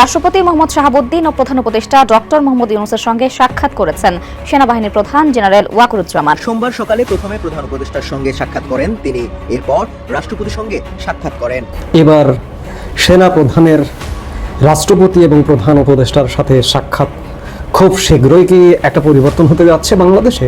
রাষ্ট্রপতি মোহাম্মদ শাহাবুদ্দিন ও প্রধান উপদেষ্টা ডক্টর মোহাম্মদ ইউনুসের সঙ্গে সাক্ষাৎ করেছেন সেনাবাহিনীর প্রধান জেনারেল ওয়াকুরুজ্জামান। সোমবার সকালে প্রথমে প্রধান উপদেষ্টার সঙ্গে সাক্ষাৎ করেন তিনি এরপর রাষ্ট্রপতির সঙ্গে সাক্ষাৎ করেন। এবার সেনা প্রধানের রাষ্ট্রপতি এবং প্রধান উপদেষ্টার সাথে সাক্ষাৎ খুব শীঘ্রই কি একটা পরিবর্তন হতে যাচ্ছে বাংলাদেশে?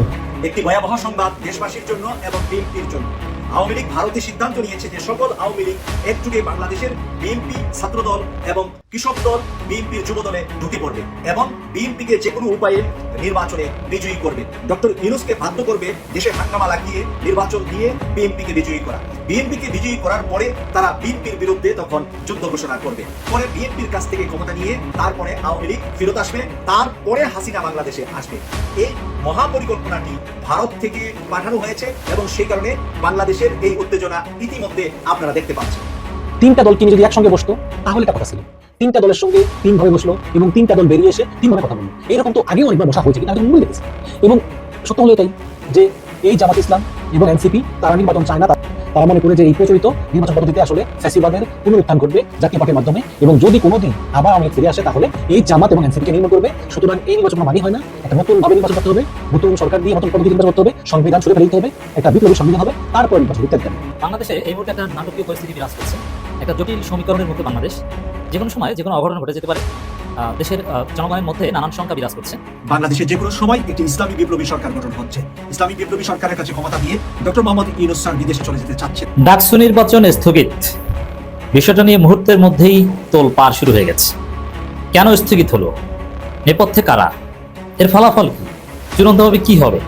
একটি ভয়াবহ সংবাদ দেশবাসীর জন্য এবং বিএনপির জন্য। আওয়ামী লীগ ভারতে সিদ্ধান্ত নিয়েছে যে সকল আওয়ামী লীগ একযুগে বাংলাদেশের বিএনপি ছাত্রদল এবং কৃষক দল বিএনপির যুব দলে ঢুকে পড়বে এবং বিএনপিকে যে কোনো উপায়ে নির্বাচনে বিজয়ী করবে। ডক্টর ইউনুসকে বাধ্য করবে দেশে হাঙ্গামা লাগিয়ে নির্বাচন দিয়ে বিএনপিকে বিজয়ী করা। বিএনপিকে বিজয়ী করার পরে তারা বিএনপির বিরুদ্ধে তখন যুদ্ধ ঘোষণা করবে। পরে বিএনপির কাছ থেকে ক্ষমতা নিয়ে তারপরে আওয়ামী লীগ ফেরত আসবে। তারপরে হাসিনা বাংলাদেশে আসবে। এই মহাপরিকল্পনাটি ভারত থেকে পাঠানো হয়েছে এবং সেই কারণে বাংলাদেশের এই উত্তেজনা ইতিমধ্যে আপনারা দেখতে পাচ্ছেন। তিনটা দল কিনে যদি একসঙ্গে বসতো, তাহলে কথা ছিল। তিনটা দলের সঙ্গে তিন ভাবে বসল এবং তিনটা দল বেরিয়ে এসে তিন ভাবে কথা বলল। এরকম তো আগেও অনেকবার বসা হয়েছে, কিন্তু আমি মূল দেখেছি। এবং সত্য হলো তাই যে এই জামাত ইসলাম এবং এনসিপি, তারা নির্বাচন চায় না, তারা মনে করে যে এই প্রচলিত নির্বাচন পদ্ধতিতে আসলে ফ্যাসিবাদের পুনরুত্থান করবে জাতীয় পার্টির মাধ্যমে এবং যদি কোনোদিন আবার অনেক ফিরে আসে, তাহলে এই জামাত এবং এনসিপিকে নির্মূল করবে। সুতরাং এই নির্বাচন মানি হয় না। একটা নতুন ভাবে নির্বাচন করতে হবে, নতুন সরকার দিয়ে নতুন পদ্ধতি নির্বাচন করতে হবে, সংবিধান ছুড়ে ফেলতে হবে, একটা বিপ্লবী সংবিধান হবে, তারপর নির্বাচন ইত্যাদি। বাংলাদেশে এই মুহূর্তে একটা নাটকীয় পরিস্থিতি বিরাজ করছে। একটা জটিল সমীকরণের মধ্যে বাংলাদেশ। যে কোনো সময় যে কোনো অঘটন ঘটে যেতে পারে। দেশের আহ, জনগণের মধ্যে নানান শঙ্কা বিরাজ করছে। বাংলাদেশে যে কোনো সময় একটি ইসলামী বিপ্লবী সরকার গঠন হচ্ছে। ইসলামী বিপ্লবী সরকারের কাছে ক্ষমতা দিয়ে ডক্টর মোহাম্মদ ইউনুস স্যার বিদেশে চলে যেতে চাচ্ছেন। ডাকসু নির্বাচন স্থগিত। বিষয়টা নিয়ে মুহূর্তের মধ্যেই তোল পার শুরু হয়ে গেছে। কেন স্থগিত হলো? নেপথ্যে কারা? এর ফলাফল কি? চূড়ান্তভাবে কি হবে?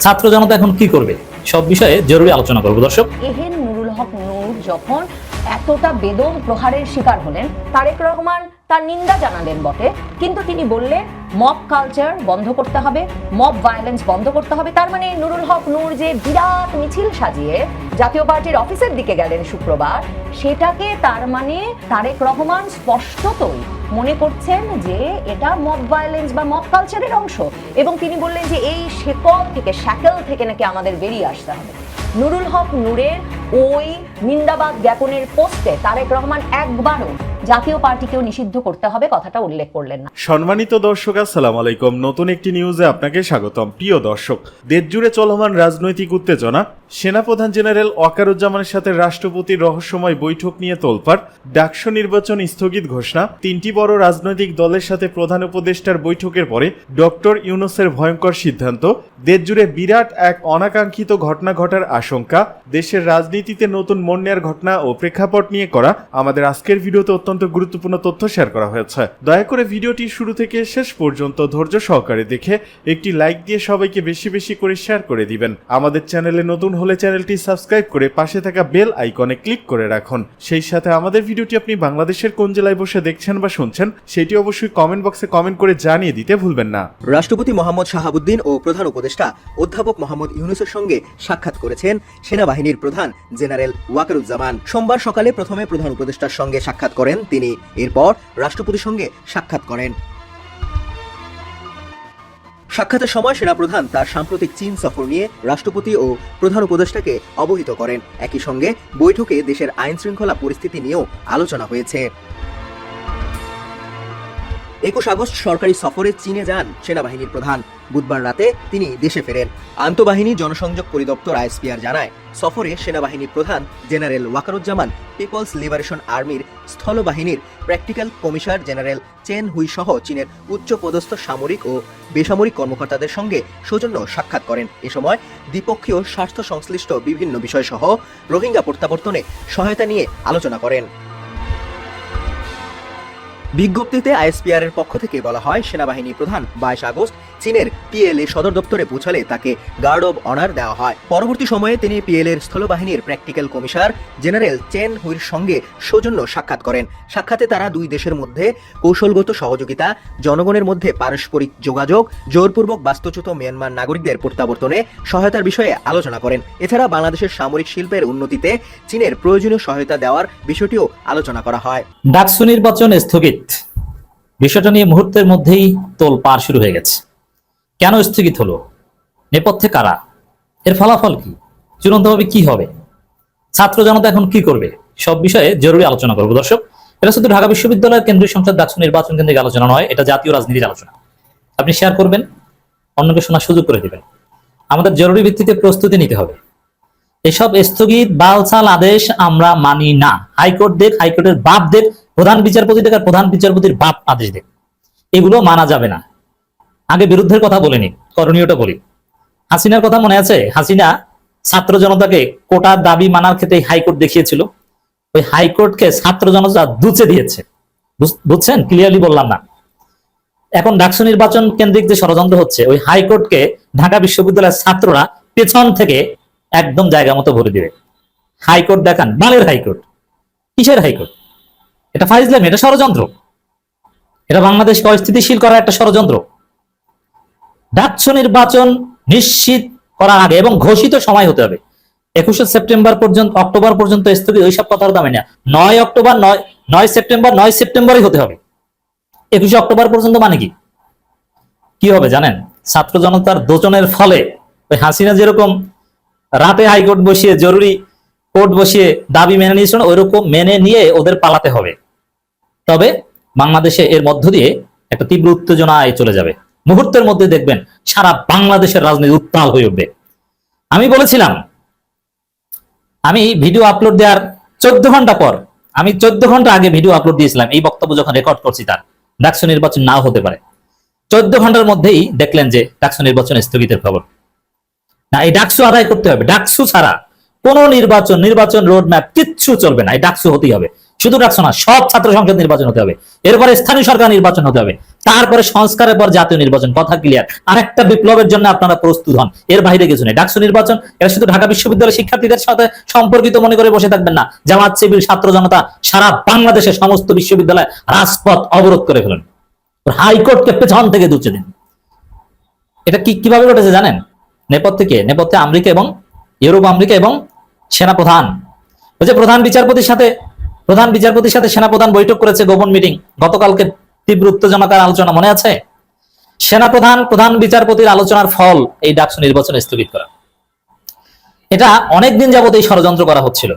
ছাত্র জনতা এখন কি করবে? সব বিষয়ে জরুরি আলোচনা করব দর্শক। এহেন নুরুল হক নূর যখন এতটা বেদম প্রহারের শিকার হলেন তারেক রহমান তার নিন্দা জানালেন বটে। কিন্তু তিনি বললেন মব কালচার বন্ধ করতে হবে মব ভায়োলেন্স বন্ধ করতে হবে। তার মানে নুরুল হক নূর যে বিরাট মিছিল সাজিয়ে জাতীয় পার্টির অফিসের দিকে গেলেন শুক্রবার, সেটাকে তার মানে তারেক রহমান স্পষ্টতই মনে করছেন যে এটা মব ভায়োলেন্স বা মব কালচারের অংশ। এবং তিনি বললেন যে এই শেকল থেকে, শ্যাকেল থেকে নাকি আমাদের বেরিয়ে আসতে হবে। নুরুল হক নূরের ওই নিন্দাবাদ জ্ঞাপনের পোস্টে তারেক রহমান একবারও জাতীয় পার্টিকেও নিষিদ্ধ করতে হবে, কথাটা উল্লেখ করলেন না। সম্মানিত দর্শক, আসসালামু আলাইকুম। নতুন একটি নিউজে আপনাকে স্বাগতম। প্রিয় দর্শক, দেশজুড়ে চলমান রাজনৈতিক উত্তেজনা, সেনাপ্রধান জেনারেল ওয়াকারুজ্জামানের সাথে রাষ্ট্রপতির রহস্যময় বৈঠক নিয়ে তোলপাড়, ডাকসু নির্বাচন স্থগিত ঘোষণা, তিনটি বড় রাজনৈতিক দলের সাথে প্রধান উপদেষ্টার বৈঠকের পরে ডক্টর ইউনুসের ভয়ঙ্কর সিদ্ধান্ত, দেশজুড়ে বিরাট এক অনাকাঙ্ক্ষিত ঘটনা ঘটার আশঙ্কা, দেশের রাজনীতিতে নতুন মন নেয়ার ঘটনা ও প্রেক্ষাপট নিয়ে করা আমাদের আজকের ভিডিওতে অত্যন্ত গুরুত্বপূর্ণ তথ্য শেয়ার করা হয়েছে। দয়া করে ভিডিওটি শুরু থেকে শেষ পর্যন্ত ধৈর্য সহকারে দেখে একটি লাইক দিয়ে সবাইকে বেশি বেশি করে শেয়ার করে দিবেন। আমাদের চ্যানেলে নতুন হলে চ্যানেলটি সাবস্ক্রাইব করে পাশে থাকা বেল আইকনে ক্লিক করে রাখুন। সেই সাথে আমাদের ভিডিওটি আপনি বাংলাদেশের কোন জেলায় বসে দেখছেন বা শুনছেন, সেটি অবশ্যই কমেন্ট বক্সে কমেন্ট করে জানিয়ে দিতে ভুলবেন না। রাষ্ট্রপতি মোহাম্মদ শাহাবুদ্দিন ও প্রধান উপদেষ্টা অধ্যাপক মোহাম্মদ ইউনুসের সঙ্গে সাক্ষাৎ করেছেন সেনাবাহিনীর প্রধান জেনারেল ওয়াকারুজ্জামান। সোমবার সকালে প্রথমে প্রধান উপদেষ্টার সঙ্গে সাক্ষাৎ করেন তিনি এরপর রাষ্ট্রপতির সঙ্গে সাক্ষাৎ করেন। সাক্ষাতের সময় সেনাপ্রধান তার সাম্প্রতিক চীন সফর নিয়ে রাষ্ট্রপতি ও প্রধান উপদেষ্টাকে অবহিত করেন। একই সঙ্গে বৈঠকে দেশের আইন শৃঙ্খলা পরিস্থিতি নিয়েও আলোচনা হয়েছে। একুশ আগস্ট সরকারি সফরে চীনে যান সেনাবাহিনীর প্রধান। বুধবার রাতে তিনি দেশে ফেরেন। আন্তঃবাহিনী জনসংযোগ পরিদপ্তর আইএসপিআর জানায়, সফরে সেনাবাহিনীর প্রধান জেনারেল ওয়াকারুজ্জামান, পিপলস লিবারেশন আর্মির স্থলবাহিনীর practical commissioner general Chen Hui সহ চীনের উচ্চপদস্থ সামরিক ও বেসামরিক কর্মকর্তাদের সঙ্গে সৌজন্য সাক্ষাৎ করেন। এ সময় দ্বিপক্ষীয় স্বার্থ সংশ্লিষ্ট বিভিন্ন বিষয় সহ রোহিঙ্গা প্রত্যাবর্তনে সহায়তা নিয়ে আলোচনা করেন। বিজ্ঞপ্তিতে আইএসপিআর এর পক্ষ থেকে বলা হয়, সেনাবাহিনী প্রধান বাইশ আগস্ট চীনের পিএলএ সদর দপ্তরে পৌঁছালে তাকে গার্ড অব অনার দেওয়া হয়। পরবর্তী সময়ে তিনি পিএল এর স্থলবাহিনীর প্র্যাকটিক্যাল কমিশনার জেনারেল চেন হুইর সঙ্গে সৌজন্য সাক্ষাৎ করেন। সাক্ষাতে তারা দুই দেশের মধ্যে কৌশলগত সহযোগিতা, জনগণের মধ্যে পারস্পরিক যোগাযোগ, জোরপূর্বক বাস্তুচ্যুত মিয়ানমার নাগরিকদের প্রত্যাবর্তনে সহায়তার বিষয়ে আলোচনা করেন। এছাড়া বাংলাদেশের সামরিক শিল্পের উন্নতিতে চীনের প্রয়োজনীয় সহায়তা দেওয়ার বিষয়টিও আলোচনা করা হয়। ডাকসু নির্বাচন স্থগিত। বিষয়টা নিয়ে মুহূর্তের মধ্যেই তোল পার শুরু হয়ে গেছে। কেন স্থগিত হলো? নেপথ্যে কারা? এর ফলাফল কি? চূড়ান্তভাবে কি হবে? ছাত্র জনতা এখন কি করবে? সব বিষয়ে জরুরি আলোচনা করব। দর্শক, এটা শুধু ঢাকা বিশ্ববিদ্যালয়ের কেন্দ্রীয় সংসদ ডাকসু নির্বাচন কেন্দ্রিক আলোচনা নয়, এটা জাতীয় রাজনীতির আলোচনা। আপনি শেয়ার করবেন, অন্যকে শোনার সুযোগ করে দিবেন। আমাদের জরুরি ভিত্তিতে প্রস্তুতি নিতে হবে। এসব স্থগিত বালসাল আদেশ আমরা মানি না। হাইকোর্ট দেখ হাইকোর্টের বাপ দেখ প্রধান বিচারপতি দেখ প্রধান বিচারপতির বাপ আদেশ দেখ এগুলো মানা যাবে না। আগে বিরুদ্ধের কথা বলিনি, করণীয়টা বলি। হাসিনার কথা মনে আছে? হাসিনা ছাত্র জনতাকে কোটার দাবি মানার ক্ষেত্রে হাইকোর্ট দেখিয়েছিল। ওই হাইকোর্টকে ছাত্র জনতা দুচে দিয়েছে। বুঝছেন? ক্লিয়ারলি বললাম না। এখন ডাকসু নির্বাচন কেন্দ্রিক যে ষড়যন্ত্র হচ্ছে, ওই হাইকোর্টকে ঢাকা বিশ্ববিদ্যালয়ের ছাত্ররা পেছন থেকে একদম জায়গা মতো ভরে দিবে। হাইকোর্ট দেখান, বালের হাইকোর্ট। কিসের হাইকোর্ট? এটা ফাইজলাম, এটা ষড়যন্ত্র। এটা বাংলাদেশকে অস্থিতিশীল করার একটা ষড়যন্ত্র। ডাকসু নির্বাচন নিশ্চিত করার আগে এবং ঘোষিত সময় হতে হবে। একুশে সেপ্টেম্বর পর্যন্ত, অক্টোবর পর্যন্ত স্থগিত, ওইসব কথার দামে না। নয় অক্টোবর, নয় নয় সেপ্টেম্বর, নয় সেপ্টেম্বরই হতে হবে। একুশে অক্টোবর পর্যন্ত মানে কি? কি হবে জানেন? ছাত্র জনতার দোচনের ফলে ওই হাসিনা যেরকম রাতে হাইকোর্ট বসিয়ে, জরুরি কোর্ট বসিয়ে দাবি মেনে নিয়েছিল ওইরকম মেনে নিয়ে ওদের পালাতে হবে। তবে বাংলাদেশে এর মধ্য দিয়ে একটা তীব্র উত্তেজনায় চলে যাবে। মুহূর্তের মধ্যে দেখবেন সারা বাংলাদেশের রাজনীতি উত্তাল হয়ে উঠবে। আমি বলেছিলাম, আমি ভিডিও আপলোড দেওয়ার চোদ্দ ঘণ্টা পর, আমি চোদ্দ ঘণ্টা আগে ভিডিও আপলোড দিয়েছিলাম, এই বক্তব্য যখন রেকর্ড করছি তার, ডাকসু নির্বাচন নাও হতে পারে। চোদ্দ ঘণ্টার মধ্যেই দেখলেন যে ডাকসু নির্বাচন স্থগিতের খবর। না, এই ডাকসু আদায় করতে হবে। ডাকসু ছাড়া কোন নির্বাচন নির্বাচন রোড ম্যাপ কিচ্ছু চলবে না। এই ডাকসু হতেই হবে। শুধু ডাকসু না, সব ছাত্র সংসদ নির্বাচন হতে হবে। এরপরে স্থানীয় সরকার নির্বাচন হতে হবে। তারপরে সংস্কারের পর জাতীয় নির্বাচন, কথা ক্লিয়ার আরেকটা বিপ্লবের জন্য আপনারা প্রস্তুত হন। এর বাইরে কিছু নেই। ডাকসু নির্বাচন এটা শুধু ঢাকা বিশ্ববিদ্যালয়ের শিক্ষার্থীদের সাথে সম্পর্কিত মনে করে বসে থাকবেন না। জামাত, সিভিল, ছাত্র জনতা সারা বাংলাদেশের সমস্ত বিশ্ববিদ্যালয় রাজপথ অবরোধ করে ফেলেন। হাইকোর্টকে পেছন থেকে দুচ্ছে দিন। এটা কি কীভাবে ঘটেছে জানেন? নেপথ্যে কে? নেপথ্যে আমেরিকা এবং ইউরোপ, আমেরিকা এবং সেনাপ্রধান। ওই যে প্রধান বিচারপতির সাথে প্রধান বিচারপতির সাথে সেনাপ্রধান বৈঠক করেছে গোপন মিটিং। গতকালকে তীব্র উত্তেজনাকার আলোচনা মনে আছে? সেনাপ্রধান, প্রধান বিচারপতির আলোচনার ফল এই ডাকসু নির্বাচন স্থগিত করা। এটা অনেকদিন যাবত এই ষড়যন্ত্র করা হচ্ছিল।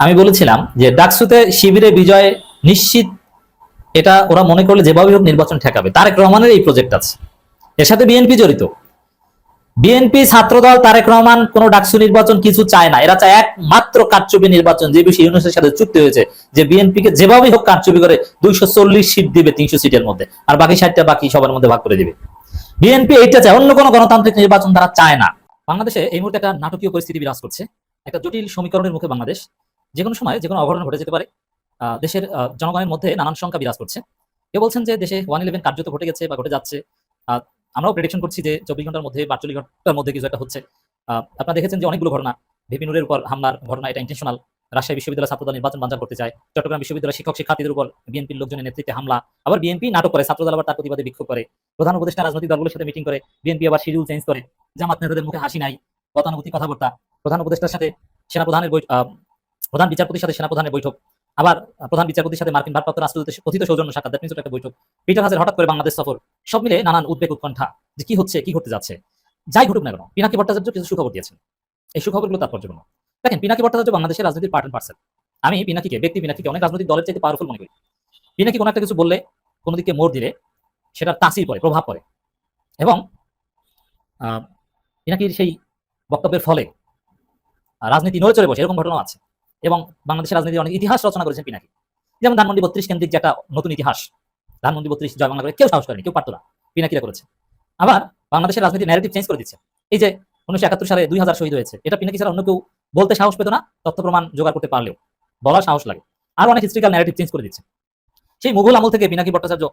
আমি বলেছিলাম যে ডাকসুতে শিবিরে বিজয় নিশ্চিত, এটা ওরা মনে করলে যেভাবে হোক নির্বাচন ঠেকাবে। তারেক রহমানের এই প্রজেক্ট আছে। এর সাথে বিএনপি জড়িত। বিএনপি ছাত্রদল তারেক রহমান, কোন ডাকসু নির্বাচন কিছু চায় না। এরা চায় একমাত্র কারচুপি নির্বাচন, যে বিষয়ে ইউনুসের সাথে চুক্তি হয়েছে, যে বিএনপি কে যেভাবে হোক কারচুপি করে দুইশো চল্লিশ সিট দিবে তিনশো সিটের মধ্যে, আর বাকি ষাটটা বাকি সবার মধ্যে ভাগ করে দিবে। বিএনপি এইটা চায়, অন্য কোনো গণতান্ত্রিক নির্বাচন তারা চায় না। বাংলাদেশে এই মুহূর্তে একটা নাটকীয় পরিস্থিতি বিরাজ করছে। একটা জটিল সমীকরণের মুখে বাংলাদেশ, যে কোনো সময়, যে কোনো অঘটন ঘটে যেতে পারে। দেশের জনগণের মধ্যে নানান সংখ্যা বিরাজ করছে। কেউ বলছেন যে দেশে ওয়ান ইলেভেন কার্যত ঘটে গেছে বা ঘটে যাচ্ছে। আমরাও প্রেডিকশন করছি যে চব্বিশ ঘণ্টার মধ্যে বা আটচল্লিশ ঘণ্টার মধ্যে কিছু একটা হচ্ছে। আপনারা দেখেছেন যে অনেকগুলো ঘটনা। ভিপিনুরের উপর হামলার ঘটনা, এটা ইন্টেনশনাল রাজশাহী বিশ্ববিদ্যালয় ছাত্রদল নির্বাচন বাঞ্চাল করতে চায়। চট্টগ্রাম বিশ্ববিদ্যালয় শিক্ষক, শিক্ষার্থীদের উপর বিএনপির লোকজনের নেতৃত্বে হামলা। আবার বিএনপি নাটক করে, ছাত্রদল আবার তার প্রতিবাদে বিক্ষোভ করে। প্রধান উপদেষ্টা রাজনৈতিক দলগুলোর সাথে মিটিং করে। বিএনপি আবার শিডিউল চেঞ্জ করে। জামাত নেতাদের মুখে হাসি নাই। গতানুগতিক কথাবার্তা। প্রধান উপদেষ্টার সাথে সেনাপ্রধানের প্রধান বিচারপতির সাথে সেনাপ্রধানের বৈঠক। আবার প্রধান বিচারপতির সাথে মার্কিন ভারপ্রাপ্ত রাষ্ট্রদূতের কথিত সৌজন্য সাক্ষাৎ, দ্যাট একটা বৈঠক। পিটার হাসের হঠাৎ করে বাংলাদেশ সফর, সব মিলে নানান উদ্বেগ উৎকণ্ঠা যে কি হচ্ছে, কি ঘটতে যাচ্ছে। যাই ঘটুক না কেন, পিনাকি ভট্টাচার্য কিছু সুখবর দিয়েছেন। এই সুখবরগুলো তাৎপর্যপূর্ণ। দেখেন, পিনাকি ভট্টাচার্য বাংলাদেশের রাজনীতির পার্ট পার্সেল আমি পিনাকিকে, ব্যক্তি পিনাকিকে অনেক রাজনৈতিক দলের চাইতে পাওয়ারফুল মনে করি। পিনাকি কোনো একটা কিছু বললে, কোনো দিকে মোড় দিলে, সেটার তাসির পড়ে, প্রভাব পড়ে। এবং পিনাকির সেই বক্তব্যের ফলে, রাজনীতি নড়ে চলে বসে, এরকম ঘটনা আছে। এবং বাংলাদেশের রাজনীতির অনেক ইতিহাস রচনা করেছেন পিনাকি। যেমন ধানমন্ডি বত্রিশ কেন্দ্রিক যে একটা নতুন ইতিহাস, ধানমন্ডি বত্রিশ জয় বাংলা করে কেউ সাহস করেনি, কেউ পারতো না, পিনাকিরা করেছে। আবার বাংলাদেশের রাজনীতি ন্যারেটিভ চেঞ্জ করে দিচ্ছে। এই যে উনিশশো একাত্তর সালে দুই হাজার শহীদ হয়েছে, এটা পিনাকি ছাড়া অন্য কেউ বলতে সাহস পেত না তথ্য প্রমাণ জোগাড় করতে পারলেও। বলার সাহস লাগে। আর অনেক হিস্ট্রিক্যাল ন্যারেটিভ চেঞ্জ করে দিচ্ছে। সেই মুঘল আমল থেকে পিনাকি ভট্টাচার্য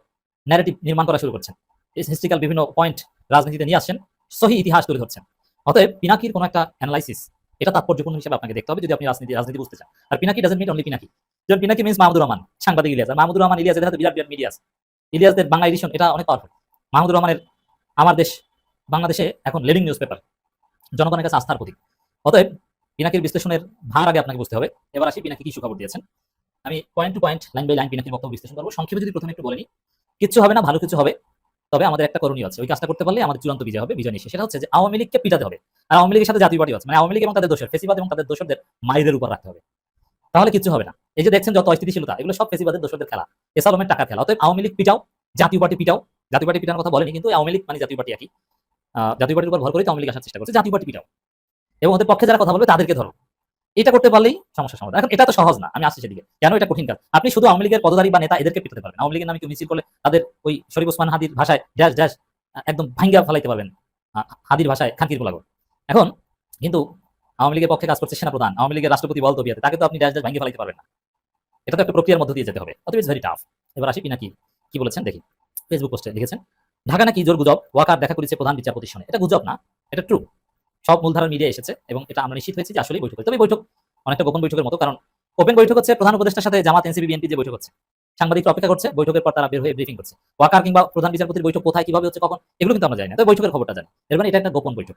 ন্যারেটিভ নির্মাণ করা শুরু করছেন। হিস্ট্রিক্যাল বিভিন্ন পয়েন্ট রাজনীতিতে নিয়ে আসছেন, সহি ইতিহাস তুলে ধরছেন অতএব পিনাকির কোনো একটা অ্যানালাইসিস এটা তাৎপর্যপূর্ণ হিসেবে আপনাকে দেখতে হবে যদি আপনি রাজনীতি রাজনীতি বুঝতে চান। আর Pinaki doesn't mean only Pinaki. যেমন পিনাকি মিন্স মাহমুদুর রহমান সাংবাদিক ইলিয়াস। মাহমুদুর রহমান ইলিয়াস এদের হাতে বিরাট বিরাট মিডিয়াস ইলিয়াসদের বাংলা এডিশন এটা অনেক পাওয়ারফুল মাহমুদুর রহমানের আমার দেশ, বাংলাদেশে এখন লিডিং নিউজ পেপার জনগণের কাছে আস্থার প্রতীক। অতএব পিনাকির বিশ্লেষণের ভার আগে আপনাকে বুঝতে হবে। এবার আসি পিনাকি কি সুখবর দিয়েছেন। আমি point to point line by line পিনাকির বক্তব্য বিশ্লেষণ করব। সংক্ষেপে যদি প্রথমে একটু বলেনি কিচ্ছু হবে না, ভালো কিছু হবে। তবে আমাদের একটা করণীয় আছে। ওই কাজটা করতে পারলে আমাদের চূড়ান্ত বিজয় হবে, বিজয় নিশ্চয় সেটা হচ্ছে যে আওয়ামী লীগকে পিটাতে হবে। আর আওয়ামী লীগের সাথে জাতীয় পার্টি আছে। মানে আওয়ামী লীগ এবং তাদের দোষের, ফেসিবাদ এবং তাদের দোষরদের মাইদের উপর রাখতে হবে। তাহলে কিছু হবে না। এই যে দেখছেন যত অস্থিতিশীলতা, এগুলো সব ফেসিবাদের দোষদের খেলা। এসালমের টাকা খেলা। অতএব আওয়ামী লীগ পিটাও, জাতীয় পার্টি পিটাও। জাতীয় পার্টি পিটানোর কথা বলেনি কিন্তু আওয়ামী লীগ মানে জাতীয় পার্টি একই। জাতীয় পার্টির উপর ভর করে আওয়ামী লীগ আসার চেষ্টা করছে। জাতীয় পার্টি পিটাও। এবং ওদের পক্ষে যারা কথা বলবে তাদেরকে ধরো। এটা করতে পারলেই সমস্যা সমাধান। এখন এটা তো সহজ না, আমি আসছি সেদিকে। কেন এটা কঠিন কাজ? আপনি শুধু আওয়ামী লীগের পদধারী বা নেতা এদেরকে পিটাতে পারবেন আওয়ামী লীগের নামে কেউ মিছিল করলে তাদের ওই শরীফ ওসমান হাদির ভাষায় ড্যাশ ড্যাশ একদম ভাঙ্গা ফেলাইতে পারবেন হাদির ভাষায় খানকির পোলাগো এখন কিন্তু আওয়ামী লীগের পক্ষে কাজ করছে সেনাপ্রধান, আওয়ামী লীগের রাষ্ট্রপতি বল তবিয়াতে, তাকে তো আপনি ড্যাশ ড্যাশ ভাঙ্গে ফেলাইতে পারবেন না। এটা তো একটা প্রক্রিয়ার মধ্য দিয়ে যেতে হবে। অতএব ইটস ভেরি টাফ এবার আসি পিনাকি কি বলেছেন, দেখি। ফেসবুক পোস্টে লিখেছেন, ঢাকা নাকি জোর গুজব? ওয়াকার দেখা করেছে প্রধান বিচারপতির সঙ্গে এটা গুজব না, এটা ট্রু সব মূলধারার মিডিয়া এসেছে এবং এটা আমরা নিশ্চিত হয়েছি যে আসলে বৈঠক। তবে বৈঠক অনেকটা গোপন বৈঠকের মতো, কারণ ওপেন বৈঠক হচ্ছে, প্রধান উপদেষ্টার সাথে জামাত, এনসিপি, বিএনপি যে বৈঠক হচ্ছে, সাংবাদিকরা অপেক্ষা করছে, বৈঠকের পর তারা বের হয়ে ব্রিফিং করছে। ওয়াকার কিংবা প্রধান বিচারপতির বৈঠক কোথায়, কীভাবে হচ্ছে, কখন, এগুলো কিন্তু আমরা জানি না। তবে বৈঠকের খবরটা জানি। এর মানে এটা একটা গোপন বৈঠক।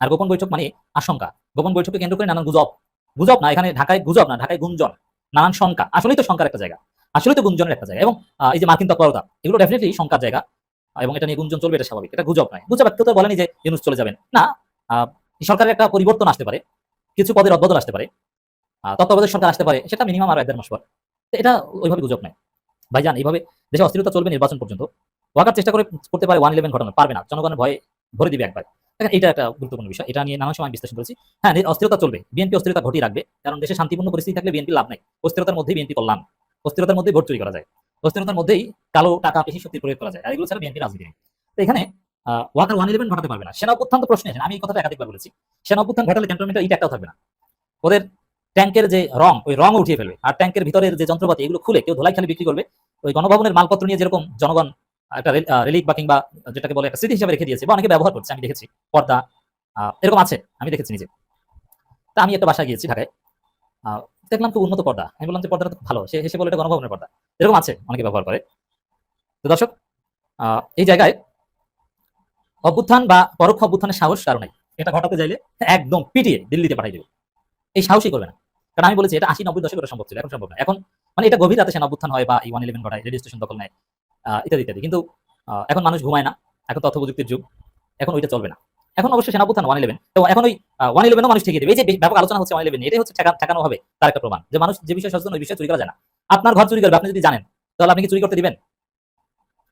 আর গোপন বৈঠক মানে আশঙ্কা। গোপন বৈঠকে কেন্দ্র করে নানান গুজব। গুজব না, এখানে ঢাকায় গুজব না, ঢাকায় গুঞ্জন, নানান শঙ্কা। আসলেই তো শঙ্কার একটা জায়গা। আসলেই তো গুঞ্জনের একটা জায়গা। এবং এই যে মার্কিন তৎপরতা, এগুলো ডেফিনেটলি শঙ্কার জায়গা। এবং এটা নিয়ে গুঞ্জন চলবে, এটা স্বাভাবিক। এটা গুজব নয়। গুজব কেউ তো বলেনি যে ইউনুস চলে যাবেন। না সরকারের একটা পরিবর্তন আসতে পারে, কিছু পদের অদবদল আসতে পারে তত্ত্বাবধায়ক সরকার আসতে পারে, সেটা মিনিমাম আর এক দেড় মাস পর। এটা ওইভাবে গুজব নয়। ভাইজান, এইভাবে দেশে অস্থিরতা চলবে নির্বাচন পর্যন্ত, ওয়াকার চেষ্টা করে করতে পারে ওয়ান ইলেভেন ঘটানো, পারবে না জনগণের ভয়ে ভরে দিবে একবার। দেখেন এটা একটা গুরুত্বপূর্ণ বিষয়, এটা নিয়ে নানা সময় বিশ্লেষণ করেছি। হ্যাঁ অস্থিরতা চলবে বিএনপি অস্থিরতা ঘটিয়ে রাখবে, কারণ দেশে শান্তিপূর্ণ পরিস্থিতি থাকলে বিএনপি লাভ নাই। অস্থিরতার মধ্যেই বিএনপি কল্যাণ, অস্থিরতার মধ্যেই ভোট চুরি করা যায়। অস্থিরতার মধ্যেই কালো টাকা, পেশি শক্তি প্রয়োগ করা যায়, আর এগুলো ছাড়া বিএনপি রাজনীতি নেই। তো এখানে ওয়াকার ওয়ান ইলেভেন ঘটাতে পারবে না। সেনা অভ্যুত্থান তো প্রশ্ন আমি এই কথাটা একাধিকবার বলেছি। সেনা অভ্যুত্থান ঘটালে ক্যান্টনমেন্টে ইট একটাও থাকবে না। ওদের ট্যাঙ্কের যে রং, ওই রং উঠিয়ে ফেলবে। আর ট্যাঙ্কের ভিতরের যে যন্ত্রপাতি, এগুলো খুলে কেউ ধোলাই খালি বিক্রি করবে। ওই গণভবনের মালপত্র নিয়ে যেরকম জনগণ একটা রিলিক বা কিংবা যেটাকে বলে একটা স্মৃতি হিসাবে রেখে দিয়েছে, বা অনেকে ব্যবহার করছে, আমি দেখেছি, পর্দা এরকম আছে, আমি দেখেছি নিজে। তা আমি একটা বাসায় গিয়েছি ঢাকায়। দেখলাম খুব উন্নত পর্দা। আমি বললাম যে পর্দাটা খুব ভালো, সে হেসে বলে এটা গণভবনের পর্দা। এরকম আছে, অনেকে ব্যবহার করে। তো দর্শক এই জায়গায় অভ্যুত্থান বা পরোক্ষ অভ্যুত্থানের সাহস কারও নাই। এটা ঘটাতে চাইলে? একদম পিটিয়ে দিল্লিতে পাঠিয়ে দেবে। এই সাহসই করবে না। কারণ আমি বলেছি এটা আশি নব্বই দশকে সম্ভব ছিল এখন সম্ভব না। এখন মানে এটা গভীর রাতে সেনা অভ্যুত্থান হয় বা এই ওয়ান ইলেভেন ঘটায় রেডিও স্টেশন দখল নেয় ইত্যাদি ইত্যাদি। কিন্তু এখন মানুষ ঘুমায় না এখন তথ্য প্রযুক্তির যুগ এখন ওইটা চলবে না। এখন অবশ্যই সেনা অভ্যুত্থান ওয়ান ইলেভেন। তো এখন ওই ওয়ান ইলেভেনও মানুষ ঠেকিয়ে দেবে। এই যে ব্যাপক আলোচনা হচ্ছে ওয়ান ইলেভেন এটাই হচ্ছে ঠেকা- ঠেকানো হবে তার একটা প্রমাণ। যে মানুষ যে বিষয়ে সচেতন ওই বিষয়ে চুরি করা যায় না। আপনার ঘর চুরি করবে আপনি যদি জানেন তাহলে আপনি কি চুরি করতে দিবেন?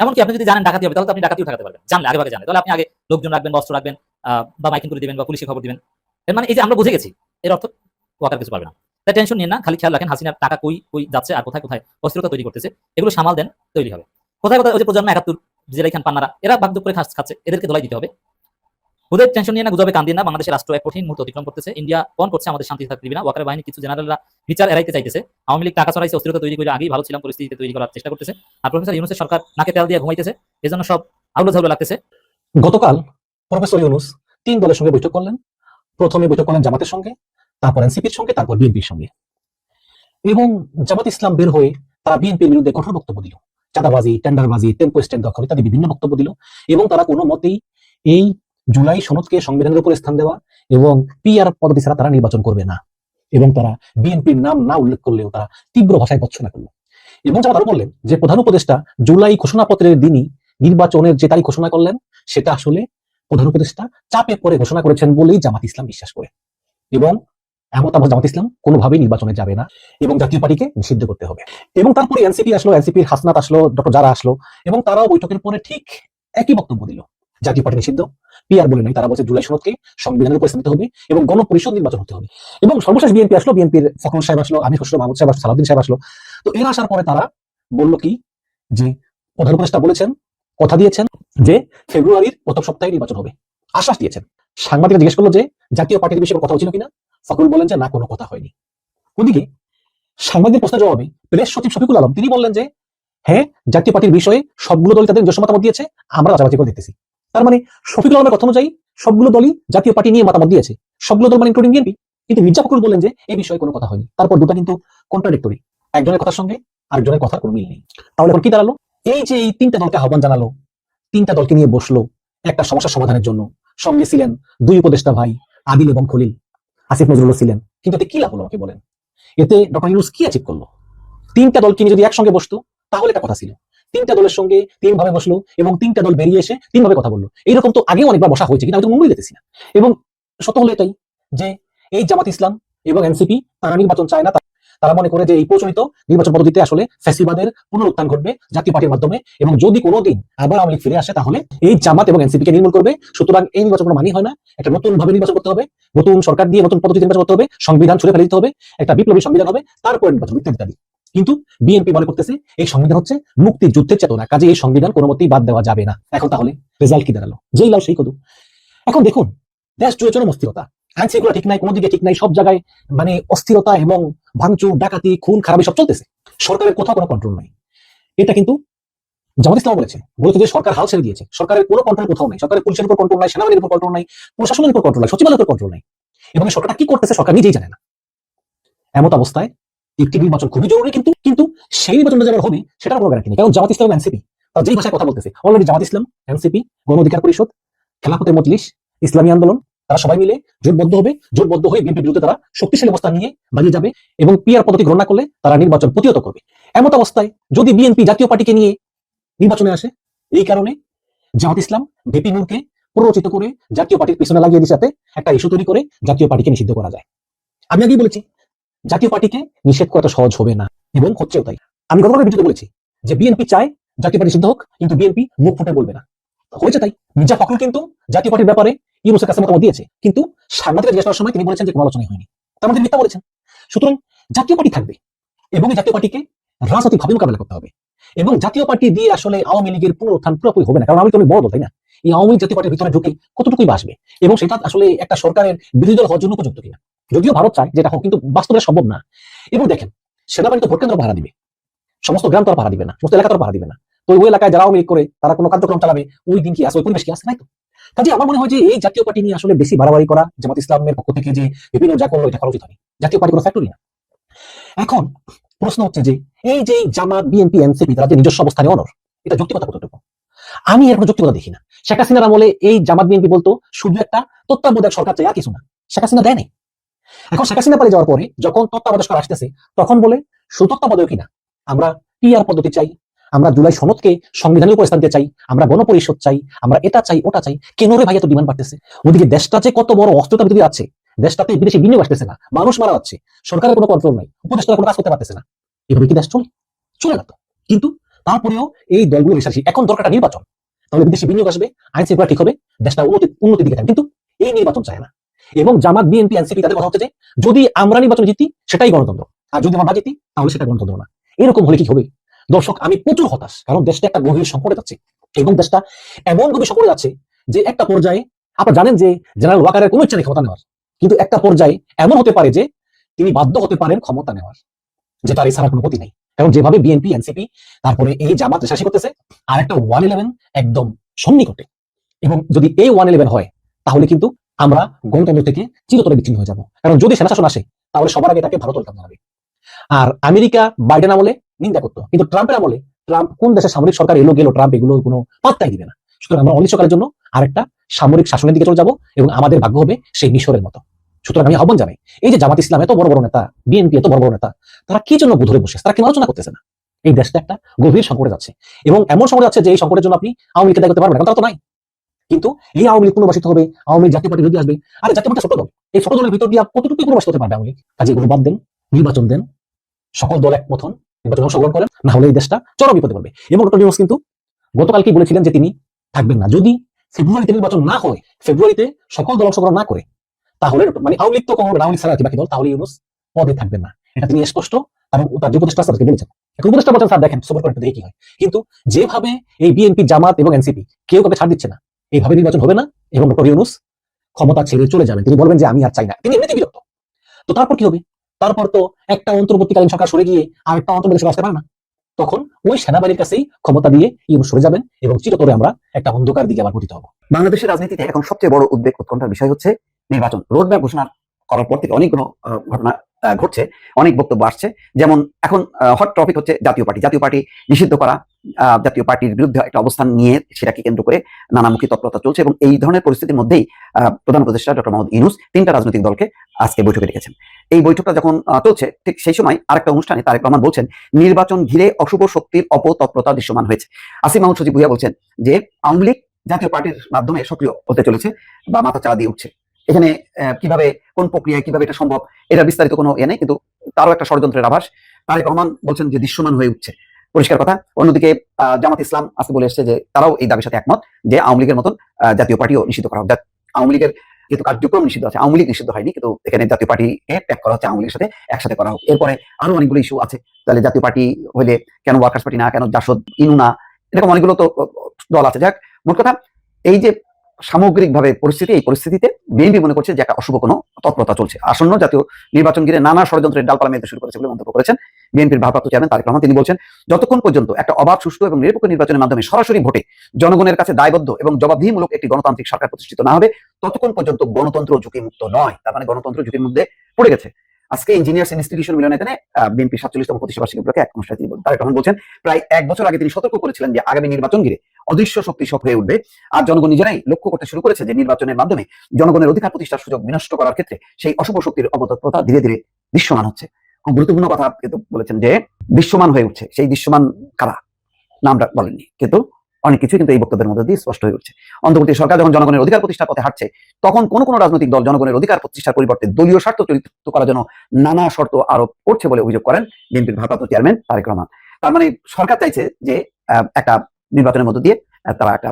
এমনকি আপনি যদি জানেন ডাকাতি হবে, তাহলে তো আপনি ডাকাতিও ঠেকাতে পারবেন। জানলে আগে ভাগে জানেন তাহলে আপনি আগে লোকজন রাখবেন, বস্ত্র রাখবেন বা মাইকিং করে দিবেন, বা পুলিশে খবর দিবেন। এর মানে এই যে আমরা বুঝে গেছি, এর অর্থ ওয়াকার কিছু পারবে না। তাই টেনশন নিন না, খালি খেয়াল রাখেন হাসিনার টাকা কই কই যাচ্ছে, আর কোথায় কোথায় অস্থিরতা তৈরি করতেছে, এগুলো সামাল দেন, তৈরি হবে। কোথায় কোথায় ওই যে প্রজন্ম একাত্তর জেলাই খান পান্নারা এরা বাগদুপ করে খাচ্ছে, এদেরকে দোলাই দিতে হবে। ওদের টেনশন নিয়ে না গুজবে কান দিন না বাংলাদেশের রাষ্ট্র এক কঠিন মুহূর্ত অতিক্রম করতেছে। ইন্ডিয়া কোন করছে, আমাদের শান্তি থাকতে দিবে না। ওয়াকার বাহিনী কিছু জেনারেলরা বিচার এড়াইতে চাইতেছে। আওয়ামী লীগ টাকা ছড়াইছে, অস্থিরতা তৈরি করে আগেই ভালো ছিলাম পরিস্থিতি তৈরি করার চেষ্টা করতেছে। আর প্রফেসর ইউনুসের সরকার নাকে তেল দিয়ে ঘুমাইতেছে। এজন্য সব আউলো ঝাউলো লাগতেছে। গতকাল প্রফেসর ইউনুস তিন দলের সঙ্গে বৈঠক করলেন। প্রথমে বৈঠক করলেন জামাতের সঙ্গে, তারপর এনসিপির সঙ্গে, তারপর বিএনপির সঙ্গে। এবং জামাত ইসলাম বের হয়ে তারা বিএনপির বিরুদ্ধে কঠোর বক্তব্য দিল। চাঁদাবাজি, টেন্ডারবাজি, টেম্পো স্ট্যান্ড দখল ইত্যাদি বিভিন্ন বক্তব্য দিল। এবং তারা কোনো মতেই এই জুলাই সনদকে সংবিধানের উপর স্থান দেওয়া এবং পিআর পদ্ধতি ছাড়া তারা নির্বাচন করবে না। এবং তারা বিএনপির নাম না উল্লেখ করলেও তারা তীব্র ভাষায় বর্ষনা করল। এবং জামাত আরও বললেন যে প্রধান উপদেষ্টা জুলাই ঘোষণাপত্রের দিনই নির্বাচনের যে তারিখ ঘোষণা করলেন, সেটা আসলে প্রধান উপদেষ্টা চাপে পরে ঘোষণা করেছেন বলেই জামাত ইসলাম বিশ্বাস করে। এবং এমত আবার জামাত ইসলাম কোনোভাবেই নির্বাচনে যাবে না এবং জাতীয় পার্টিকে নিষিদ্ধ করতে হবে। এবং তারপরে এনসিপি আসলো, এনসিপির হাসনাত আসলো, ডক্টর যারা আসলো, এবং তারাও বৈঠকের পরে ঠিক একই বক্তব্য দিল। জাতীয় পার্টি নিষিদ্ধ পিআর বলে নাই, তারা বলছে জুলাই সনদকে সংবিধানের উপর স্থাপিত হবে এবং গণপরিষদ নির্বাচন হতে হবে। এবং সর্বশেষ বিএনপি আসলো, বিএনপির ফখরুল সাহেব আসলো, আমির খসরু, মাহমুদ সাহেব আসলো, সালাউদ্দিন সাহেব আসলো। তো এরা আসার পরে তারা বলল কি, যে প্রধান উপদেষ্টা বলেছেন, কথা দিয়েছেন যে ফেব্রুয়ারির প্রথম সপ্তাহে নির্বাচন হবে। আশ্বাস দিয়েছেন। সাংবাদিকরা জিজ্ঞেস করল যে জাতীয় পার্টির বিষয়ে কথা হচ্ছিল কিনা? ফখরুল বলেন যে না, কোনো কথা হয়নি। ওদিকে সাংবাদিক প্রশ্নের জবাবে প্রেস সচিব শফিকুল আলম তিনি বললেন যে হ্যাঁ জাতীয় পার্টির বিষয়ে সবগুলো দল তাদের নিজস্ব মতামত দিয়েছে, আমরা যাচাবাচি করে দেখতেছি। তার মানে শফিকুল আলমের কথা অনুযায়ী সবগুলো দলই জাতীয় পার্টি নিয়ে মতামত দিয়েছে। সবগুলো দল মানে ইনক্লুডিং বিএনপি কিন্তু মির্জা ফখরুল বললেন যে এই বিষয়ে কোনো কথা হয়নি। তারপর দুটো কিন্তু কন্ট্রাডিক্টরি একজনের কথার সঙ্গে আরেকজনের কথার কোনো মিল নেই। তাহলে এখন কি দাঁড়াল? এই যে এই তিনটা দলকে আহ্বান জানালো, তিনটা দলকে নিয়ে বসল, একটা সমস্যার সমাধানের জন্য। সঙ্গে ছিলেন দুই উপদেষ্টা ভাই, আদিল এবং খলিল। আসিফ নজরুল ছিলেন। কিন্তু এতে কি লাভ হলো আমাকে বলেন? এতে ডক্টর ইউনুস কি অ্যাচিভ করল? তিনটা দলকে নিয়ে যদি একসঙ্গে বসতো, তাহলে একটা কথা ছিল। তিনটা দলের সঙ্গে তিন ভাবে বসল এবং তিনটা দল বেরিয়ে এসে তিন ভাবে কথা বলল। এইরকম তো আগেও অনেকবার বসা হয়েছে কিন্তু আমি তো মনে দিতেছি না। এবং সত্য হলো এটাই যে এই জামাত ইসলাম এবং এনসিপি তারা নির্বাচন চায় না, তারা মনে করে যে এই প্রচলিত নির্বাচন পদ্ধতিতে আসলে ফ্যাসিবাদের পুনরুত্থান ঘটবে জাতীয় পার্টির মাধ্যমে এবং যদি কোনোদিন আবার আওয়ামী লীগ ফিরে আসে, তাহলে এই জামাত এবং এনসিপি কে নির্মূল করবে। সুতরাং এই নির্বাচন কোনো মানি হয় না। একটা নতুন ভাবে নির্বাচন করতে হবে, নতুন সরকার দিয়ে নতুন পদ্ধতি নির্বাচন করতে হবে, সংবিধান ছুড়ে ফেলে দিতে হবে, একটা বিপ্লবী সংবিধান হবে, তারপরে নির্বাচন ইত্যাদি। কিন্তু বিএনপি মনে করতেছে, এই সংবিধান হচ্ছে মুক্তিযুদ্ধের চেতনা, কাজে এই সংবিধান কোনো মতেই বাদ দেওয়া যাবে না। এখন তাহলে রেজাল্ট কি দাঁড়াল? যেই লাল সেই কদু। এখন দেখুন, দেশ জুড়ে চরম অস্থিরতা। আইন শৃঙ্খলা ঠিক নাই কোনো দিকে ঠিক নাই, সব জায়গায় মানে অস্থিরতা এবং ভাঙচুর, ডাকাতি, খুন, খারাপি সব চলতেছে। সরকারের কোথাও কোনো কন্ট্রোল নাই। এটা কিন্তু জামাত ইসলাম বলেছে। বলেছে যে সরকার হাল ছেড়ে দিয়েছে। সরকারের কোনো কন্ট্রোল কোথাও নাই। সরকারের পুলিশের উপর কন্ট্রোল নাই, সেনাবাহিনীর উপর কন্ট্রোল নাই, প্রশাসনের উপর কন্ট্রোল নাই, সচিবালয়ের উপর কন্ট্রোল নাই। এবং সরকারটা কি করতেছে সরকার নিজেই জানে না। এমত অবস্থায় একটি নির্বাচন খুবই জরুরি কিন্তু কিন্তু সেই নির্বাচনটা যেন হবে, সেটার কোনো গ্যারান্টি নেই। কারণ জামাত ইসলাম এনসিপি তার যেই ভাষায় কথা বলতেছে অলরেডি জামাত ইসলাম, এনসিপি গণ অধিকার পরিষদ খেলাফতে মজলিস, ইসলামী আন্দোলন, তারা সবাই মিলে জোটবদ্ধ হবে, জোটবদ্ধ হয়ে বিএনপির বিরুদ্ধে তারা শক্তিশালী অবস্থান নিয়ে দাঁড়িয়ে যাবে এবং পিয়ার পদ্ধতি গ্রহণ করলে তারা নির্বাচন প্রতিহত করবে। এমত অবস্থায় যদি বিএনপি জাতীয় পার্টিকে নিয়ে নির্বাচনে আসে, এই কারণে জামাত ইসলাম বেপি নূরকে প্ররোচিত করে জাতীয় পার্টির পিছনে লাগিয়ে দিয়ে সাথে একটা ইস্যু তৈরি করে জাতীয় পার্টিকে নিষিদ্ধ করা যায়। আমি আগেই বলেছি জাতীয় পার্টিকে নিষেধ করা সহজ হবে না। এবং হচ্ছেও তাই। আমি গতকালের ভিডিওতে বলেছি যে বিএনপি চায় জাতীয় পার্টি সিদ্ধ হোক, কিন্তু বিএনপি মুখ ফুটে বলবে না। হয়েছে তাই। মির্জা ফখরুল কিন্তু জাতীয় পার্টির ব্যাপারে ইউনুসের কাছে মতামত দিয়েছে, কিন্তু সাংবাদিকরা জিজ্ঞাসা করার সময় তিনি বলেছেন যে কোনো আলোচনাই হয়নি। তার মধ্যে মিথ্যা বলেছেন, সুতরাং জাতীয় পার্টি থাকবে এবং এই জাতীয় পার্টিকে রাজনৈতিকভাবে মোকাবেলা করতে হবে। এবং জাতীয় পার্টি দিয়ে আসলে আওয়ামী লীগের পুনরুত্থান পুরোপুরি হবে না, কারণ আমি তো বড় তাই না? এই আওয়ামী জাতীয় পার্টির ভিতরে ঢুকে কতটুকুই বাসবে এবং সেটা আসলে একটা সরকারের বিরোধী দল হওয়ার জন্য উপযুক্ত কিনা? যদিও ভারত চায় যেটা হোক, কিন্তু বাস্তবে সম্ভব না। এবং দেখেন সেনাবাহিনী তো ভোট কেন্দ্র ভাড়া দিবে। সমস্ত গ্রাম তো আর ভাড়া দিবে না, সমস্ত এলাকা ভাড়া দিবে না। তো ওই এলাকায় যারা আওয়ামী করে, তারা কোনো কার্যক্রম চালাবে, ওই দিন কি আসে ওই পরিবেশ কি আসে নাই তো? কাজে আমার মনে হয় যে এই জাতীয় পার্টি নিয়ে আসলে বেশি বাড়াবাড়ি করা, জামাত ইসলামের পক্ষ থেকে যে বিভিন্ন যা করল, এটা করা উচিত হয়নি। জাতীয় পার্টি কোনো ফ্যাক্টরি না। এখন প্রশ্ন হচ্ছে যে, এই যে জামাত বিএনপি এনসিপি তারা যে নিজস্ব অবস্থানে অনর, এটা যৌক্তিকতা কতটুকু? আমি এর কোনো যৌক্তিকতা দেখি না। শেখ হাসিনার আমলে এই জামাত বিএনপি বলতো, শুধু একটা তত্ত্বাবধায়ক সরকার চাই, আর কিছু না। শেখ হাসিনা দেয় এখন শেখ হাসিনা পালিয়ে যাওয়ার পরে যখন তত্ত্বাবধায়ক আসতেছে, তখন বলে শুধু তত্ত্বাবধায়ক কিনা? আমরা পিআর পদ্ধতি চাই, আমরা জুলাই সনদকে সংবিধানের উপর স্থান দিতে চাই, আমরা গণপরিষদ চাই, আমরা এটা চাই, ওটা চাই, কেন রে ভাই এত ডিমান্ড বাড়তেছে? ওদিকে দেশটা যে কত বড় অস্ত্রতা ভিতরে আছে দেশটাতে বিদেশি বিনিয়োগ আসতেছে না, মানুষ মারা যাচ্ছে, সরকারের কোনো কন্ট্রোল নাই উপদেষ্টা কোনো কাজ করতে পারতেছে না। এভাবে কি দেশ চলে? চলে না তো। কিন্তু তারপরেও এই দলগুলো বিশ্বাসী, এখন দরকারটা নির্বাচন। তাহলে বিদেশি বিনিয়োগ আসবে, আইন শৃঙ্খলা ঠিক হবে, দেশটা উন্নতি উন্নতির দিকে কিন্তু এই নির্বাচন চায় না। এবং জামাত বিএনপি এনসিপি তাদের কথা হচ্ছে যে, যদি আমরা নির্বাচন জিতি, সেটাই গণতন্ত্র। আর যদি আমরা জিতি, তাহলে সেটা গণতন্ত্র না। এরকম হলে কি হবে? দর্শক, আমি প্রচুর হতাশ, কারণ দেশটা একটা গভীর সংকটে যাচ্ছে। এবং দেশটা এমন গভীর সংকটে যাচ্ছে যে একটা পর্যায়ে, আপনারা জানেন যে জেনারেল ওয়াকারের কোনো ইচ্ছা নেই ক্ষমতা নেওয়ার। কিন্তু একটা পর্যায়ে এমন হতে পারে যে, তিনি বাধ্য হতে পারেন ক্ষমতা নেওয়ার, যে তার এছাড়া কোনো গতি নেই। কারণ যেভাবে বিএনপি এনসিপি তারপরে এই জামাত রেশাসি করতেছে, আর একটা ওয়ান ইলেভেন একদম সন্নিকটে। এবং যদি এই ওয়ান ইলেভেন হয়, তাহলে কিন্তু আমরা গণতন্ত্র থেকে চিরতরে বিচ্ছিন্ন হয়ে যাব। কারণ যদি সেনা শাসন আসে, তাহলে সবার আগে তাকে ভারত ওয়েলকাম জানাবে আর আমেরিকা বাইডেন আমলে নিন্দা করতো, কিন্তু ট্রাম্পের আমলে ট্রাম্প কোন দেশের সামরিক সরকার এলো গেলো ট্রাম্প এগুলো কোনো পাত্তাই দিবে না। সুতরাং আমরা অনিশ্চয়কালের জন্য আরেকটা সামরিক শাসনের দিকে চলে যাব এবং আমাদের ভাগ্য হবে সেই মিশরের মতো। সুতরাং আমি আহ্বান জানাই, এই যে জামাত ইসলাম এত বড় বড় নেতা, বিএনপি এত বড় বড় নেতা, তারা কি জন্য ধরে বসে তারা কেন আলোচনা করতেছে না? এই দেশটা একটা গভীর সংকটে যাচ্ছে। এবং এমন সংকটে যাচ্ছে যে এই সংকটের জন্য আপনি আওয়ামী লীগকে দায়ী পারবেন তারা তো নাই। কিন্তু এই আওয়ামী লীগ পুনর্বাসিত হবে, আওয়ামী লীগ জাতীয় পার্টি যদি আসবে, আরে জাতীয় পার্টি ছোট দল, এই ছোট দলের ভিতর দিয়ে কতটুকু পুনর্বাসিত হতে পারবে আওয়ামী লীগ? কাজে এগুলো বাদ দেন, নির্বাচন দেন, সকল দল এক মতন নির্বাচন অংশগ্রহণ করেন, না হলে এই দেশটা চরম বিপদে পড়বে। এবং ডক্টর নিউজ কিন্তু গতকালকে বলেছিলেন যে তিনি থাকবেন না। যদি ফেব্রুয়ারিতে নির্বাচন না হয়, ফেব্রুয়ারিতে সকল দল অংশগ্রহণ না করে, তাহলে মানে আওয়ামী লীগ তো কখনো আওয়ামী ছাড়া বাকি দল, তাহলে ইউনুস পদে থাকবেন না। এটা তিনি স্পষ্ট এবং তার যে উপদেষ্টা স্যারকে বলেছেন। এখন উপদেষ্টা বলছেন, স্যার, দেখেন সুপার করে দেখি হয়। কিন্তু যেভাবে এই বিএনপি জামাত এবং এনসিপি কেউ কাউকে ছাড় দিচ্ছে না এইভাবে নির্বাচন হবে না? এবং ডক্টর ইউনুস ক্ষমতা ছেড়ে চলে যাবেন। তিনি বলবেন যে, আমি আর চাই না। তিনি এমনিতে বিরক্ত। তো তারপর কি হবে? তারপর তো একটা অন্তর্বর্তীকালীন সরকার সরে গিয়ে আর একটা অন্তর্বর্তী সরকার আসতে পারে না। তখন ওই সেনাবাহিনীর কাছেই ক্ষমতা দিয়ে ইউনুস সরে যাবেন এবং চিরতরে আমরা একটা অন্ধকার দিকে আবার পতিত হব। বাংলাদেশের রাজনীতিতে এখন সবচেয়ে বড় উদ্বেগ উৎকণ্ঠার বিষয় হচ্ছে নির্বাচন। রোডম্যাপ ঘোষণা করার পর থেকে অনেকগুলো ঘটনা ঘটছে। অনেক বক্তব্য আসছে। যেমন এখন হট টপিক হচ্ছে জাতীয় পার্টি। জাতীয় পার্টি নিষিদ্ধ করা জাতীয় পার্টির বিরুদ্ধে একটা অবস্থান নিয়ে সেটাকে কেন্দ্র করে নানামুখী তৎপরতা চলছে এবং এই ধরনের পরিস্থিতির মধ্যেই প্রধান উপদেষ্টা ডক্টর মোহাম্মদ ইনুস তিনটা রাজনৈতিক দলকে আজকে বৈঠকে রেখেছেন এই বৈঠকটা যখন চলছে, ঠিক সেই সময় আরেকটা অনুষ্ঠানে তারেক রহমান বলছেন, নির্বাচন ঘিরে অশুভ শক্তির অপতৎপরতা দৃশ্যমান হয়েছে। আসিম মাহমুদ সজিব ভুইয়া বলছেন যে, আওয়ামী লীগ জাতীয় পার্টির মাধ্যমে সক্রিয় হতে চলেছে বা মাথা চাড়া দিয়ে উঠছে। এখানে কীভাবে, কোন প্রক্রিয়ায় কীভাবে এটা সম্ভব এটা বিস্তারিত কোনো ইয়ে নেই, কিন্তু তারও একটা ষড়যন্ত্রের আভাস। তারেক রহমান বলছেন যে, দৃশ্যমান হয়ে উঠছে। পরিষ্কার কথা। অন্যদিকে জামাত ইসলাম আজকে বলে এসেছে যে, তারাও এই দাবির সাথে একমত যে, আওয়ামী লীগের মতন জাতীয় পার্টিও নিষিদ্ধ করা হোক। আওয়ামী লীগের কিন্তু কার্যক্রম নিষিদ্ধ আছে, আওয়ামী লীগ নিষিদ্ধ হয়নি, কিন্তু এখানে জাতীয় পার্টিকে ত্যাগ করা হচ্ছে আওয়ামী লীগের সাথে একসাথে করা হোক। এরপরে আরও অনেকগুলো ইস্যু আছে। তাহলে জাতীয় পার্টি হলে কেন ওয়ার্কার্স পার্টি না, কেন জাসদ ইনু না, এরকম অনেকগুলো তো দল আছে। যাক, মোট কথা, এই যে সামগ্রিকভাবে পরিস্থিতি, এই পরিস্থিতিতে বিএনপি মনে করছে যে একটা অশুভ কোনো তৎপরতা চলছে। আসন্ন জাতীয় নির্বাচন ঘিরে নানা ষড়যন্ত্রের ডালপালা মেলতে শুরু করেছে বলে মন্তব্য করেছেন বিএনপির ভারপ্রাপ্ত চেয়ারম্যান তারেক রহমান। তিনি বলছেন, যতক্ষণ পর্যন্ত একটা অবাধ, সুষ্ঠু এবং নিরপেক্ষ নির্বাচনের মাধ্যমে সরাসরি ভোটে জনগণের কাছে দায়বদ্ধ এবং জবাবদিহিমূলক একটি গণতান্ত্রিক সরকার প্রতিষ্ঠিত না হবে, ততক্ষণ পর্যন্ত গণতন্ত্র ঝুঁকিমুক্ত নয়। তার মানে গণতন্ত্র ঝুঁকির মধ্যে পড়ে গেছে। আজকে ইঞ্জিনিয়ার্স ইনস্টিটিউশন মিলনায়তনে বিএনপি সাতচল্লিশতম প্রতিষ্ঠাবার্ষিকী উপলক্ষে এক অনুষ্ঠানে তিনি বলেন তারেক রহমান বলছেন, প্রায় এক বছর আগে তিনি সতর্ক করেছিলেন যে আগামী নির্বাচন ঘিরে অদৃশ্য শক্তি সব হয়ে উঠবে। আর জনগণ নিজেরাই লক্ষ্য করতে শুরু করেছে যে নির্বাচনের মাধ্যমে জনগণের অধিকার প্রতিষ্ঠার সুযোগ বিনষ্ট করার ক্ষেত্রে সেই অশুভ শক্তির অবতৎপরতা ধীরে ধীরে দৃশ্যমান হচ্ছে। খুব গুরুত্বপূর্ণ কথা কিন্তু বলেছেন যে দৃশ্যমান হয়ে উঠছে। সেই দৃশ্যমান কারা? নামটা বলেননি। কিন্তু অনেক কিছু কিন্তু এই বক্তব্যের মধ্যে দিয়ে স্পষ্ট হয়ে উঠছে। অন্তর্বর্তী সরকার যখন জনগণের অধিকার প্রতিষ্ঠার পথে হাঁটছে, তখন কোন কোন রাজনৈতিক দল জনগণের অধিকার প্রতিষ্ঠার পরিবর্তে দলীয় স্বার্থ চরিত্র করার জন্য নানা শর্ত আরোপ করছে বলে অভিযোগ করেন বিএনপির ভারপ্রাপ্ত চেয়ারম্যান তারেক রহমান। তার মানে সরকার চাইছে যে একটা নির্বাচনের মধ্য দিয়ে তারা একটা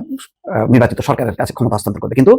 নির্বাচিত সরকারের কাছে ক্ষমতা হস্তান্তর করবে। কিন্তু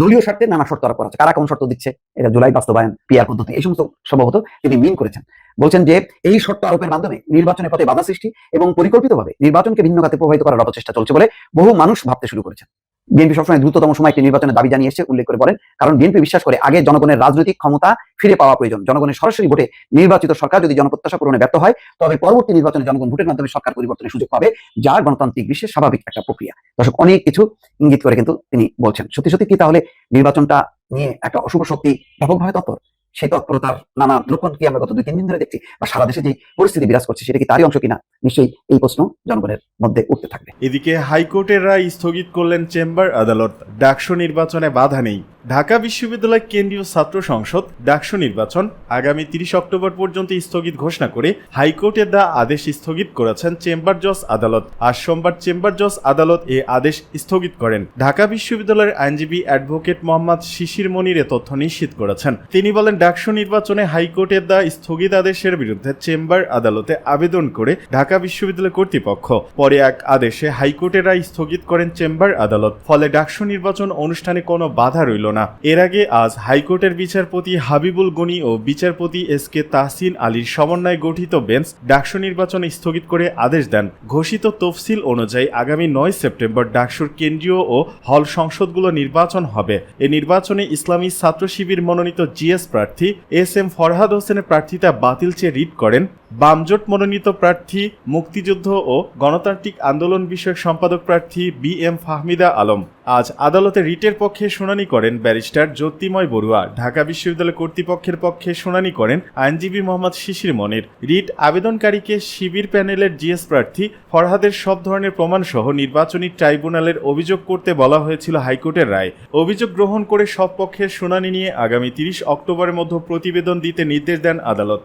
দলীয় স্বার্থে নানা শর্ত আরোপ করা হচ্ছে। কারা কোন শর্ত দিচ্ছে? এটা জুলাই বাস্তবায়ন পিয়ার পদ্ধতি, এই সমস্ত সম্ভবত তিনি মিন করেছেন। বলছেন যে এই শর্ত আরোপের মাধ্যমে নির্বাচনের পথে বাধা সৃষ্টি এবং পরিকল্পিতভাবে নির্বাচনকে ভিন্ন খাতে প্রভাবিত করার অপচেষ্টা চলছে বলে বহু মানুষ ভাবতে শুরু করেছেন। বিএনপি সবসময় দ্রুততম সময় একটি নির্বাচনের দাবি জানিয়ে এসেছে, উল্লেখ করে বলেন। কারণ বিএনপি বিশ্বাস করে, আগে জনগণের রাজনৈতিক ক্ষমতা ফিরে পাওয়া প্রয়োজন। জনগণের সরাসরি ভোটে নির্বাচিত সরকার যদি জনপ্রত্যাশা পূরণে ব্যর্থ হয়, তবে পরবর্তী নির্বাচনে জনগণ ভোটের মাধ্যমে সরকার পরিবর্তনের সুযোগ পাবে, যা গণতান্ত্রিক বিশ্বের স্বাভাবিক একটা প্রক্রিয়া। দর্শক, অনেক কিছু ইঙ্গিত করে কিন্তু তিনি বলছেন। সত্যি সত্যি কি তাহলে নির্বাচনটা নিয়ে একটা অশুভ শক্তি ব্যাপকভাবে তৎপর? সেই তৎপরতার নানা লক্ষণ কি আমরা গত দুই তিন দিন ধরে দেখছি? বা সারা দেশে যে পরিস্থিতি বিরাজ করছে, সেটা কি তারই অংশ কিনা? নিশ্চয়ই এই প্রশ্ন জনগণের মধ্যে উঠতে থাকবে। এদিকে হাইকোর্টের রায় স্থগিত করলেন চেম্বার আদালত। ডাকসু নির্বাচনে বাধা নেই। ঢাকা বিশ্ববিদ্যালয় কেন্দ্রীয় ছাত্র সংসদ ডাকসু নির্বাচন আগামী তিরিশ অক্টোবর পর্যন্ত স্থগিত ঘোষণা করে হাইকোর্টের দা আদেশ স্থগিত করেছেন চেম্বার জজ আদালত। আজ সোমবার চেম্বার জজ আদালত এ আদেশ স্থগিত করেন। ঢাকা বিশ্ববিদ্যালয়ের আইনজীবী অ্যাডভোকেট মোহাম্মদ শিশির মনির এ তথ্য নিশ্চিত করেছেন। তিনি বলেন, ডাকসু নির্বাচনে হাইকোর্টের দা স্থগিত আদেশের বিরুদ্ধে চেম্বার আদালতে আবেদন করে ঢাকা বিশ্ববিদ্যালয় কর্তৃপক্ষ। পরে এক আদেশে হাইকোর্টের রায় স্থগিত করেন চেম্বার আদালত। ফলে ডাকসু নির্বাচন অনুষ্ঠানে কোনো বাধা রইল না। এর আগে আজ হাইকোর্টের বিচারপতি হাবিবুল গনি ও বিচারপতি এস কে তাহসিন আলীর সমন্বয়ে গঠিত বেঞ্চ ডাকসু নির্বাচন স্থগিত করে আদেশ দেন। ঘোষিত তফসিল অনুযায়ী আগামী নয় সেপ্টেম্বর ডাকসুর কেন্দ্রীয় ও হল সংসদগুলো নির্বাচন হবে। এ নির্বাচনে ইসলামী ছাত্র শিবির মনোনীত জিএস প্রার্থী এস এম ফরহাদ হোসেনের প্রার্থিতা বাতিল চেয়ে রিট করেন। বামজোট মনোনীত প্রার্থী মুক্তিযুদ্ধ ও গণতান্ত্রিক আন্দোলন বিষয়ক সম্পাদক প্রার্থী বি এম ফাহমিদা আলম। আজ আদালতে রিটের পক্ষে শুনানি করেন ব্যারিস্টার জ্যোতিময় বড়ুয়া। ঢাকা বিশ্ববিদ্যালয় কর্তৃপক্ষের পক্ষে শুনানি করেন আইনজীবী মোহাম্মদ শিশির মনির। রিট আবেদনকারীকে শিবির প্যানেলের জিএস প্রার্থী ফরহাদের সব ধরনের প্রমাণ সহ নির্বাচনী ট্রাইব্যুনালের অভিযোগ করতে বলা হয়েছিল হাইকোর্টের রায়। অভিযোগ গ্রহণ করে সব পক্ষের শুনানি নিয়ে আগামী তিরিশ অক্টোবরের মধ্যে প্রতিবেদন দিতে নির্দেশ দেন আদালত।